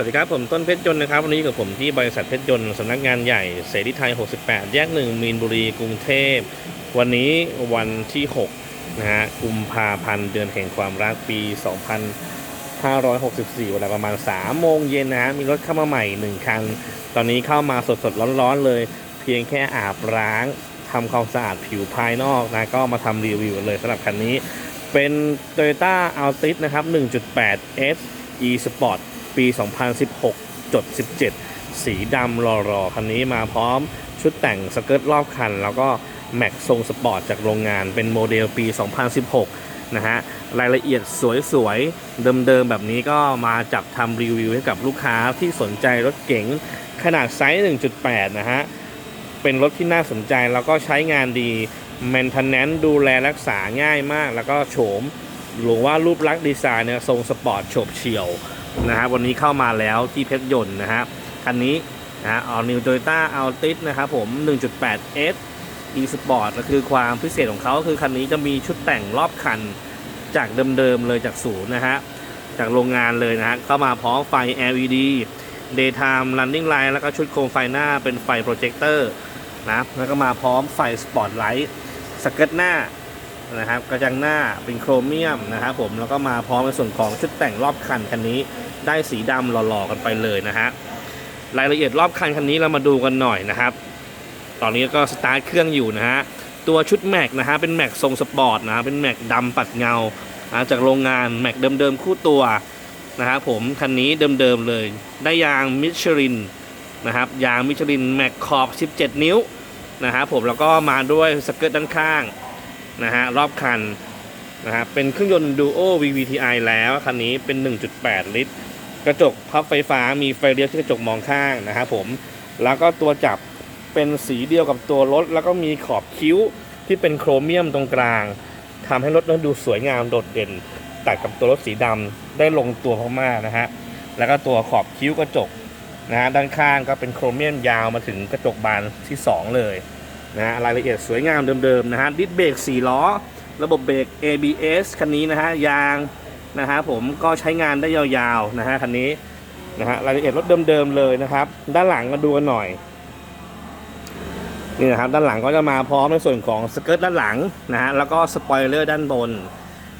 สวัสดีครับ ผมต้นเพชรยนต์นะครับ วันนี้กับผมที่บริษัทเพชรยนต์สำนักงานใหญ่เสรีไทย 68 แยกหนึ่งมีนบุรีกรุงเทพ วันนี้วันที่ 6 นะฮะกุมภาพันธ์เดือนแห่งความรักปี 2564 เวลาประมาณ 3 โมงเย็นนะฮะมีรถเข้ามาใหม่ 1 คัน ตอนนี้เข้ามาสดๆ ร้อนๆ เลย เพียงแค่อาบล้างทำความสะอาดผิวภายนอกนะก็มาทำรีวิวเลยสำหรับคันนี้ เป็น Toyota Altis นะครับ 1.8 S e Sport ปี 2016 จด 17 สีดำรอๆ คันนี้มาพร้อมชุดแต่งสเกิร์ตรอบคัน แล้วก็แม็กทรงสปอร์ตจากโรงงานเป็นโมเดลปี 2016 นะฮะ รายละเอียดสวยๆ เดิมๆ แบบนี้ก็มาจับทำรีวิวให้กับลูกค้าที่สนใจรถเก๋งขนาดไซส์ 1.8 นะฮะ เป็นรถที่น่าสนใจแล้วก็ใช้งานดี maintenance ดูแลรักษาง่ายมาก แล้วก็โฉมหรือว่ารูปลักษณ์ดีไซน์เนี่ยทรงสปอร์ตโฉบเฉี่ยว นะฮะวันนี้เข้ามาแล้วที่เพชรยนต์นะฮะคันนี้นะฮะเอานิวโตโยต้าอัลติสนะครับผม 1.8 S e Sport ก็คือความพิเศษของเขาคือคันนี้จะมีชุดแต่งรอบคันจากเดิมๆเลยจากศูนย์นะฮะจากโรงงานเลยนะฮะเข้ามาพร้อมไฟ LED daytime running light แล้วก็ชุดโคมไฟหน้าเป็นไฟโปรเจคเตอร์นะแล้วก็มาพร้อมไฟสปอตไลท์สเกิร์ตหน้า นะครับกระจังหน้าเป็นโครเมียมนะครับผมแล้วก็มาพร้อมในส่วนของชุดแต่งรอบคันคันนี้ได้สีดำหล่อๆกันไปเลยนะฮะรายละเอียดรอบคันคันนี้เรามาดูกันหน่อยนะครับ ตอนนี้ก็สตาร์ทเครื่องอยู่นะฮะตัวชุดแม็กนะฮะเป็นแม็กทรงสปอร์ตนะฮะเป็นแม็กดำปัดเงานะจากโรงงานแม็กเดิมๆคู่ตัวนะครับผมคันนี้เดิมๆเลย ได้ยางมิชลินนะครับยางมิชลินแม็กขอบ 17 นิ้วนะครับผมแล้วก็มาด้วยสเกิร์ตด้านข้าง นะฮะรอบคันนะฮะเป็นเครื่องยนต์ Duo VVTi แล้วคันนี้เป็น 1.8 ลิตร กระจกพับไฟฟ้ามีไฟเลี้ยวที่กระจกมองข้างนะครับผมแล้วก็ตัวจับเป็นสีเดียวกับตัวรถ แล้วก็มีขอบคิ้วที่เป็นโครเมียมตรงกลางทำให้รถนั้นดูสวยงามโดดเด่น ตัดกับตัวรถสีดำได้ลงตัวมากๆนะฮะแล้วก็ตัวขอบคิ้วกระจกนะฮะด้านข้างก็เป็นโครเมียมยาวมาถึงกระจกบานที่ 2 เลย นะฮะรายละเอียดสวยงามเดิมๆนะฮะดิสเบรก4ล้อ ระบบเบรก ABS คันนี้นะฮะยางนะฮะผมก็ใช้งานได้ยาวๆนะฮะคันนี้นะฮะรายละเอียดรถเดิมๆเลยนะครับ ด้านหลังมาดูกันหน่อยนี่นะครับด้านหลังก็จะมาพร้อมในส่วนของสเกิร์ตด้านหลังนะฮะแล้วก็สปอยเลอร์ด้านบน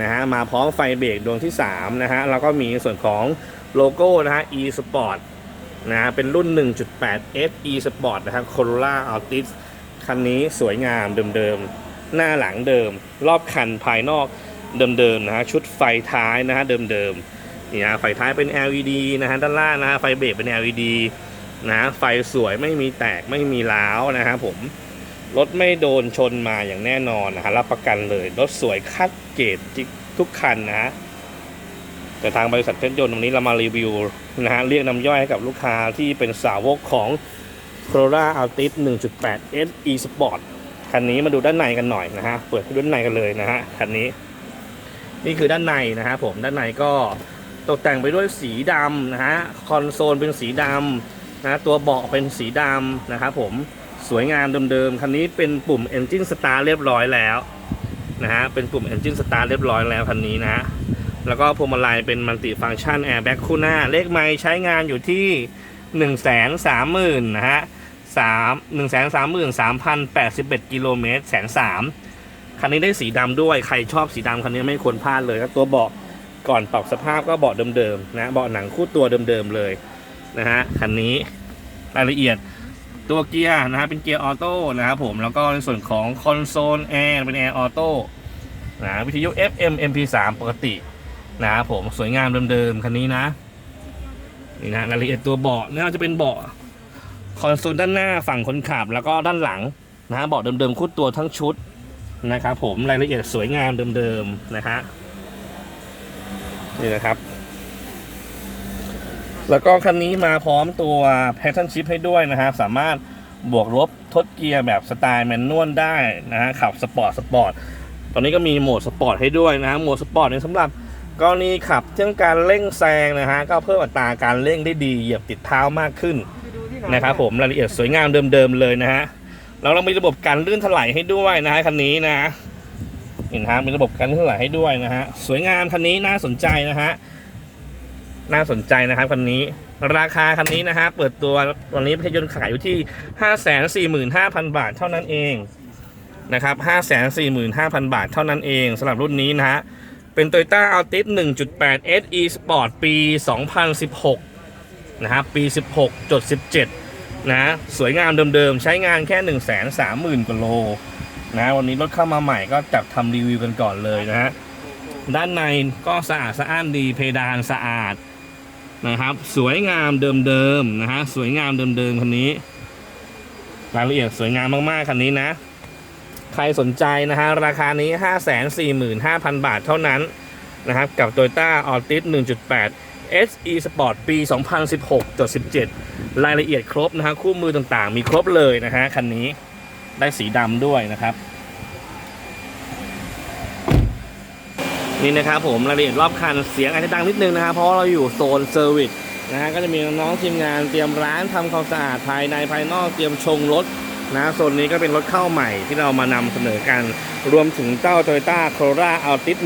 นะฮะมาพร้อมไฟเบรกดวงที่3นะฮะแล้วก็มีส่วนของโลโก้นะฮะ e sport นะฮะเป็นรุ่น 1.8 S e sport นะครับ Corolla Altis คันนี้สวยงามเดิมๆ หน้าหลังเดิม รอบคันภายนอกเดิมๆนะฮะชุดไฟท้ายนะฮะเดิมๆนี่นะไฟท้ายเป็น LED นะฮะด้านล่างนะฮะไฟเบรกเป็น LED นะไฟสวยไม่มีแตกไม่มีร้าวนะฮะผมรถไม่โดนชนมาอย่างแน่นอนนะฮะรับประกันเลยรถสวยคัดเกรดทุกคันนะฮะแต่ทางบริษัทเพชรยนต์ตรงนี้เรามารีวิวนะฮะเรียกน้ำย่อยให้กับลูกค้าที่เป็นสาวกของ Corolla Altis 1.8 S e Sport คันนี้มาดูด้านในกันหน่อยนะฮะ เปิดด้านในกันเลยนะฮะ คันนี้ นี่คือด้านในนะฮะผม ด้านในก็ตกแต่งไปด้วยสีดำนะฮะ คอนโซลเป็นสีดำนะ ตัวเบาะเป็นสีดำนะครับผม สวยงามเดิมๆ คันนี้เป็นปุ่ม Engine Start เรียบร้อยแล้วนะฮะ เป็นปุ่ม Engine Start เรียบร้อยแล้วคันนี้นะฮะแล้วก็พวงมาลัยเป็นมัลติฟังชันแอร์แบ็กคู่หน้า เลขไม้ใช้งานอยู่ที่ 1 3 0 0 0 0นะฮะ สามหนึ่งแสนสามหมื่นสามพันแปดสิบเอ็ดกิโลเมตรแสนสามคันนี้ได้สีดำด้วยใครชอบสีดำคันนี้ไม่ควรพลาดเลยแล้วตัวเบาะก่อนปรับสภาพก็เบาะเดิมๆนะเบาะหนังคู่ตัวเดิมๆเลยนะฮะคันนี้รายละเอียดตัวเกียร์นะฮะเป็นเกียร์ออโต้นะครับผมแล้วก็ในส่วนของคอนโซลแอร์เป็นแอร์ออโต้นะวิทยุ FM MP3 ปกตินะครับผมสวยงามเดิมๆคันนี้นะนี่นะรายละเอียดตัวเบาะน่าจะเป็นเบาะ คอนโซลด้านหน้าฝั่งคนขับ แล้วก็ด้านหลังนะฮะเบาะเดิมๆคู่ตัวทั้งชุดนะครับผมรายละเอียดสวยงามเดิมๆนะฮะนี่นะครับ แล้วก็คันนี้มาพร้อมตัวแพทเทิร์นชิพให้ด้วยนะฮะสามารถบวกลบทดเกียร์แบบสไตล์แมนนวลได้นะฮะขับสปอร์ตสปอร์ตตอนนี้ก็มีโหมดสปอร์ตให้ด้วยนะฮะโหมดสปอร์ตเนี่ยสำหรับกรณีขับเรื่องการเร่งแซงนะฮะก็เพิ่มอัตราการเร่งได้ดีเหยียบติดเท้ามากขึ้น นะครับผมรายละเอียดสวยงามเดิมๆเลยนะฮะแล้วเรามีระบบการลื่นถลายให้ด้วยนะฮะคันนี้นะเห็นฮะมีระบบการลื่นถลายให้ด้วยนะฮะสวยงามคันนี้น่าสนใจนะฮะน่าสนใจนะครับคันนี้ราคาคันนี้นะฮะเปิดตัววันนี้เพชยนต์ขายอยู่ที่ 545,000 บาทเท่านั้นเองนะครับ 545,000 บาทเท่านั้นเองสำหรับรุ่นนี้นะฮะเป็น Toyota Altis 1.8 SE Sport ปี 2016 นะครับปี 16จด17 นะสวยงามเดิมๆ ใช้งานแค่ 1 3 0 0 0 0กว่าโลนะวันนี้รถเข้ามาใหม่ก็จับทำรีวิวกันก่อนเลยนะฮะด้านในก็สะอาดสะอ้านดีเพดานสะอาดนะครับสวยงามเดิมๆนะฮะสวยงามเดิมๆคันนี้รายละเอียดสวยงามมากๆคันนี้นะ ใครสนใจนะฮะราคานี้ 545,000 บาทเท่านั้นนะครับกับ Toyota Altis 1.8 SE Sport ปี 2016.17 รายละเอียดครบนะฮะคู่มือต่างๆ มีครบเลยนะฮะคันนี้ได้สีดำด้วยนะครับนี่นะครับผมรายละเอียดรอบคันเสียงอาจจะดังนิดนึงนะครับเพราะเราอยู่โซนเซอร์วิสนะฮะก็จะมีน้องทีมงานเตรียมร้านทำความสะอาดภายในภายนอกเตรียมชงรถนะโซนนี้ก็เป็นรถเข้าใหม่ที่เรามานำเสนอกัน รวมถึงเจ้า Toyota Corolla Altis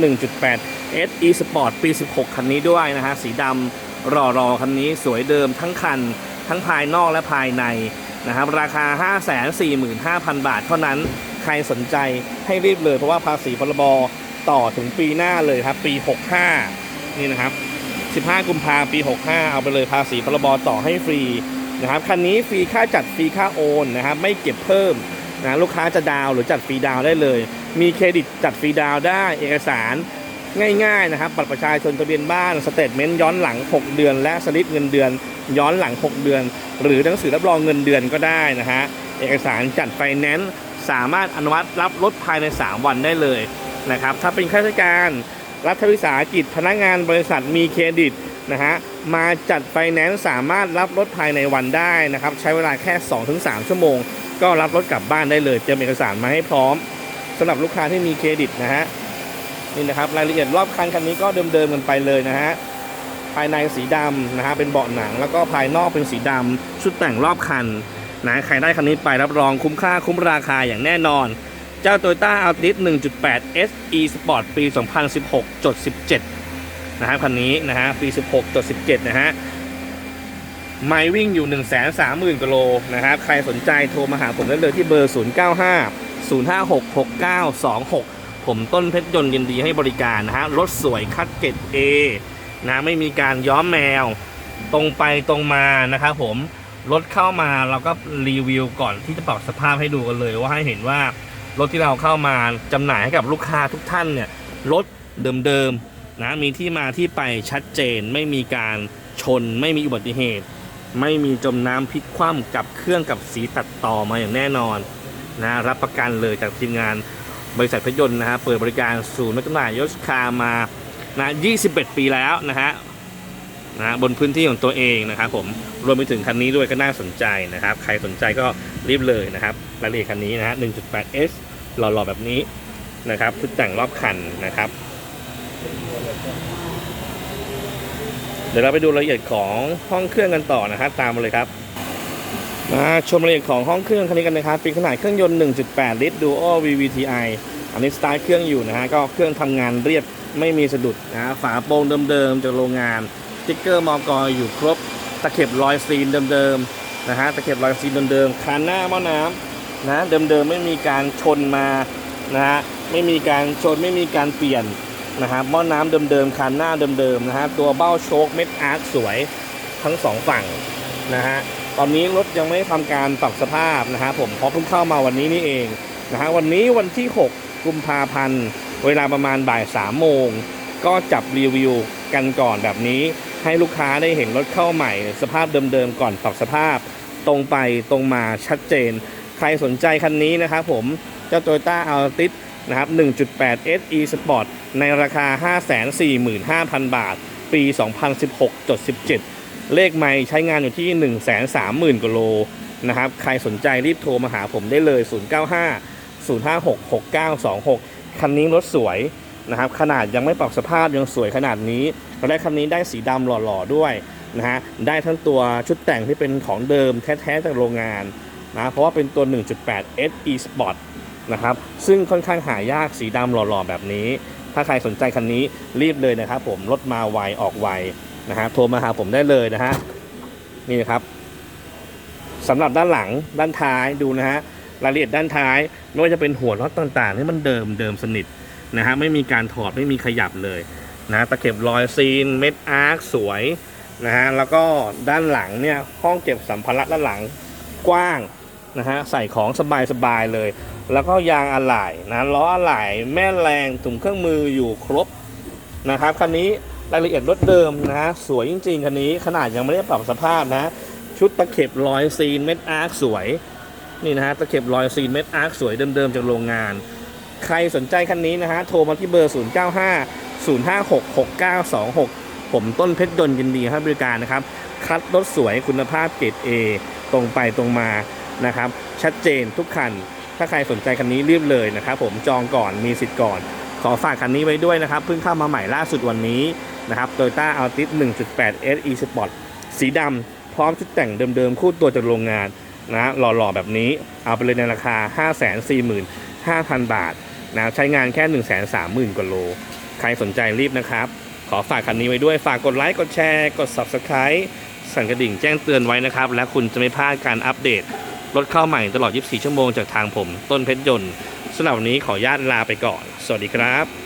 1.8 SE Sport ปี 16 คันนี้ด้วยนะฮะ สีดำรอรอๆคันนี้สวยเดิมทั้งคัน ทั้งภายนอกและภายในนะครับ ราคา 545,000 บาทเท่านั้น ใครสนใจให้รีบเลยเพราะว่าภาษีพรบต่อถึงปีหน้าเลยครับ ปี 65 นี่นะครับ 15 กุมภาปี 65 เอาไปเลยภาษีพรบต่อให้ฟรีนะครับ คันนี้ฟรีค่าจัดฟรีค่าโอนนะครับ ไม่เก็บเพิ่มนะลูกค้าจะดาวหรือจัดฟรีดาวได้เลย มีเครดิตจัดฟรีดาวได้ เอกสาร ง่ายๆนะครับบัตรประชาชนทะเบียนบ้านสเตทเมนต์ย้อนหลัง 6 เดือน และสลิปเงินเดือน ย้อนหลัง 6 เดือน หรือหนังสือรับรองเงินเดือนก็ได้นะฮะเอกสารจัดไฟแนนซ์สามารถอนุมัติรับรถภายใน 3 วันได้เลยนะครับถ้าเป็นข้าราชการรัฐวิสาหกิจพนักงานบริษัทมีเครดิตนะฮะมาจัดไฟแนนซ์สามารถรับรถภายในวันได้นะครับใช้เวลาแค่ 2-3 ชั่วโมง ก็รับรถกลับบ้านได้เลยเตรียมเอกสารมาให้พร้อมสำหรับลูกค้าที่มีเครดิตนะฮะ นี่นะครับรายละเอียดรอบคันคันนี้ก็เดิมๆกันไปเลยนะฮะภายในสีดำนะฮะเป็นเบาะหนัง แล้วก็ภายนอกเป็นสีดำชุดแต่งรอบคันนะใครได้คันนี้ไปรับรองคุ้มค่าคุ้มราคาอย่างแน่นอน เจ้า Toyota Altis 1.8 SE Sport ปี 2016จด17 นะครับคันนี้นะฮะปี 16จด17 นะฮะไมล์วิ่งอยู่ 1 3 0 0 0 0กิโลนะครับใครสนใจโทรมาหาผมได้เลยที่เบอร์ 095 056 6926 ผมต้นเพชรยนต์ยินดีให้บริการนะฮะรถสวยคัดเกรด A นะไม่มีการย้อมแมว ตรงไปตรงมานะครับผมรถเข้ามาเราก็รีวิวก่อนที่จะปรับสภาพให้ดูกันเลย ว่าให้เห็นว่ารถที่เราเข้ามาจำหน่ายให้กับลูกค้าทุกท่านเนี่ยรถเดิมๆนะมีที่มาที่ไปชัดเจน ไม่มีการชน ไม่มีอุบัติเหตุ ไม่มีจมน้ำพลิกคว่ำกับเครื่องกับสีตัดต่อมาอย่างแน่นอนนะรับประกันเลยจากทีมงาน บริษัทพยนต์นะฮะเปิดบริการศูนย์จำหน่ายยศคามานะ21 ปีแล้วนะฮะนะบนพื้นที่ของตัวเองนะครับผมรวมไปถึงคันนี้ด้วยก็น่าสนใจนะครับ ใครสนใจก็รีบเลยนะครับรายละเอียดคันนี้นะฮะ 1.8S หล่อๆแบบนี้นะครับชุดแต่งรอบคันนะครับ เดี๋ยวเราไปดูรายละเอียดของห้องเครื่องกันต่อนะครับตามมาเลยครับ มาชมรายละเอียดของห้องเครื่องคันนี้กันนะครับเป็นขนาดเครื่องยนต์ 1.8 ลิตร Duo VVTi อันนี้สตาร์ทเครื่องอยู่นะฮะก็เครื่องทำงานเรียบไม่มีสะดุดนะฝาโปร่งเดิมๆจากโรงงานสติ๊กเกอร์มอกอยู่ครบตะเข็บรอยซีนเดิมๆนะฮะตะเข็บรอยซีนเดิมๆคานหน้าหม้อน้ำนะเดิมๆไม่มีการชนมานะฮะไม่มีการชนไม่มีการเปลี่ยนนะครับหม้อน้ำเดิมๆคานหน้าเดิมๆนะฮะตัวเบ้าโชคเม็ดอาร์คสวยทั้งสองฝั่งนะฮะ ตอนนี้รถยังไม่ได้ทำการปรับสภาพนะฮะผมเพราะเพิ่งเข้ามาวันนี้นี่เองนะฮะวันนี้วันที่ 6 กุมภาพันธ์เวลาประมาณบ่าย3โมง ก็จับรีวิวกันก่อนแบบนี้ ให้ลูกค้าได้เห็นรถเข้าใหม่ สภาพเดิมๆก่อนปรับสภาพ ตรงไปตรงมาชัดเจน ใครสนใจคันนี้นะครับผมเจ้า Toyota Altis นะครับ 1.8 SE Sport ในราคา 545,000 บาท ปี 2016.17 เลขไม่ใช้งานอยู่ที่ 130,000กว่าโลนะครับ ใครสนใจรีบโทรมาหาผมได้เลย 095 056 6926 คันนี้รถสวยนะครับ ขนาดยังไม่ปรับสภาพยังสวยขนาดนี้และคันนี้ได้สีดำหล่อๆด้วยนะฮะ ได้ทั้งตัวชุดแต่งที่เป็นของเดิมแท้ๆจากโรงงานนะเพราะว่าเป็นตัว 1.8 SE Sport นะครับ ซึ่งค่อนข้างหายากสีดำหล่อๆแบบนี้ ถ้าใครสนใจคันนี้รีบเลยนะครับผม รถมาไวออกไว นะฮะโทรมาหาผมได้เลยนะฮะนี่นะครับสำหรับด้านหลังด้านท้ายดูนะฮะรายละเอียดด้านท้ายไม่ว่าจะเป็นหัวน็อตต่างๆที่มันเดิมเดิมสนิทนะฮะไม่มีการถอดไม่มีขยับเลยนะตะเข็บรอยซีนเม็ดอาร์คสวยนะฮะแล้วก็ด้านหลังเนี่ยห้องเก็บสัมภาระด้านหลังกว้างนะฮะใส่ของสบายๆเลย แล้วก็ยางอะไหล่นะล้ออะไหล่แม่แรงถุงเครื่องมืออยู่ครบนะครับคันนี้ รายละเอียดรถเดิมนะฮะสวยจริงๆคันนี้ขนาดยังไม่ได้ปรับสภาพนะ ชุดตะเข็บรอยซีนเม็ดอาร์คสวยนี่นะฮะตะเข็บรอยซีนเม็ดอาร์คสวยเดิมๆจากโรงงาน ใครสนใจคันนี้นะฮะโทรมาที่เบอร์ 0 9 5 0 5 6 6 9 2 6 ผมต้นเพชรดนยินดีให้บริการนะครับ คัดรถสวยคุณภาพเกรด A ตรงไปตรงมานะครับ ชัดเจนทุกคัน ถ้าใครสนใจคันนี้รีบเลยนะครับ ผมจองก่อนมีสิทธิ์ก่อน ขอฝากคันนี้ไว้ด้วยนะครับ เพิ่งเข้ามาใหม่ล่าสุดวันนี้ นะครับ Toyota Altis 1.8 SE Sport สีดำพร้อมชุดแต่งเดิมๆ คู่ตัวจากโรงงานนะหล่อๆ แบบนี้เอาไปเลยในราคา 545,000 บาทนะใช้งานแค่ 130,000 กว่าโล ใครสนใจรีบนะครับ ขอฝากคันนี้ไว้ด้วยฝากกดไลค์กดแชร์ กด Subscribe สั่นกระดิ่งแจ้งเตือนไว้นะครับ และคุณจะไม่พลาดการอัปเดตรถเข้าใหม่ตลอด 24 ชั่วโมงจากทางผม ต้นเพชรยนต์สำหรับวันนี้ขออนุญาตลาไปก่อน สวัสดีครับ